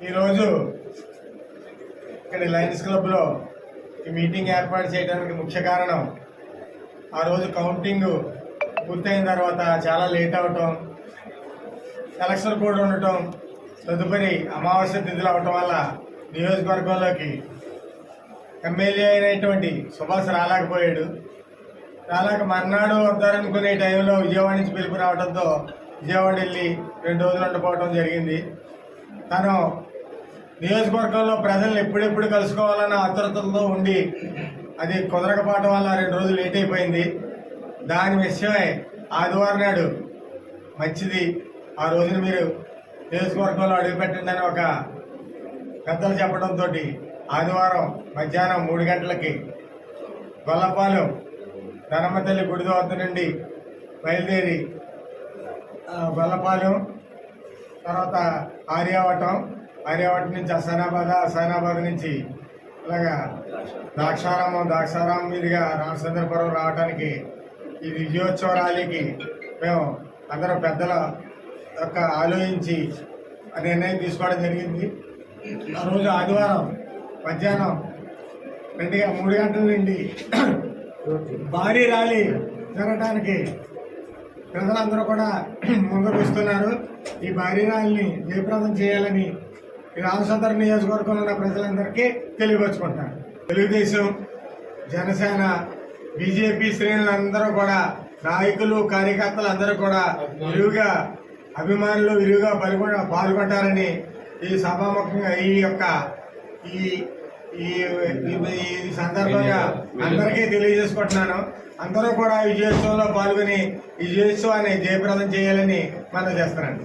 ఈరోజు ఇక్కడ లయన్స్ క్లబ్లో ఈ మీటింగ్ ఏర్పాటు చేయడానికి ముఖ్య కారణం ఆ రోజు కౌంటింగ్ పూర్తయిన తర్వాత చాలా లేట్ అవటం ఎలక్షన్ కూడా ఉండటం తదుపరి అమావాస్య తిథులు అవటం వల్ల నియోజకవర్గంలోకి ఎమ్మెల్యే అయినటువంటి సుభాష్ రాలేకపోయాడు. రాలేక మర్నాడు వద్దారనుకునే టైంలో విజయవాడ నుంచి పిలుపు రావడంతో విజయవాడ వెళ్ళి రెండు రోజులు ఉండిపోవడం జరిగింది. తను నియోజకవర్గంలో ప్రజల్ని ఎప్పుడెప్పుడు కలుసుకోవాలన్న ఆతృతలతో ఉండి అది కుదరకపోవడం వల్ల రెండు రోజులు లేట్ అయిపోయింది. దాని విషయమై ఆదివారం నాడు మంచిది. ఆ రోజున మీరు నియోజకవర్గంలో అడుగుపెట్టండి అని ఒక పెద్దలు చెప్పడంతో ఆదివారం మధ్యాహ్నం మూడు గంటలకి గొల్లపాలెం ధనమ్మ తల్లి గుడి వద్ద నుండి బయలుదేరి గొల్లపాలెం తర్వాత ఆర్యావటం ఆర్యావటం నుంచి హసనాబాద్ హసనాబాద్ నుంచి అలాగా ద్రాక్షారామం ద్రాక్షారామం మీదుగా రామచంద్రపురం రావడానికి ఈ విజయోత్సవ ర్యాలీకి మేము అందరూ పెద్దల యొక్క ఆలోచించి నిర్ణయం తీసుకోవడం జరిగింది. ఆ రోజు ఆదివారం మధ్యాహ్నం రెండు మూడు గంటల నుండి భారీ ర్యాలీ జరగడానికి ప్రజలందరూ కూడా ముందుకు వస్తున్నారు. ఈ భారీ జయప్రదం చేయాలని ఈ రామచంద్ర నియోజకవర్గంలో ఉన్న ప్రజలందరికీ తెలియపరుచుకుంటాను తెలుగుదేశం జనసేన బీజేపీ శ్రేణులందరూ కూడా నాయకులు కార్యకర్తలు అందరూ కూడా విరివిగా అభిమానులు విరివిగా పాల్గొ పాల్గొంటారని ఈ సభాముఖంగా ఈ యొక్క ఈ ఈ సందర్భంగా అందరికీ తెలియజేసుకుంటున్నాను. అందరూ కూడా విజయోత్సవంలో పాల్గొని విజయోత్సవాన్ని జయప్రదం చేయాలని మనం చేస్తున్నాను.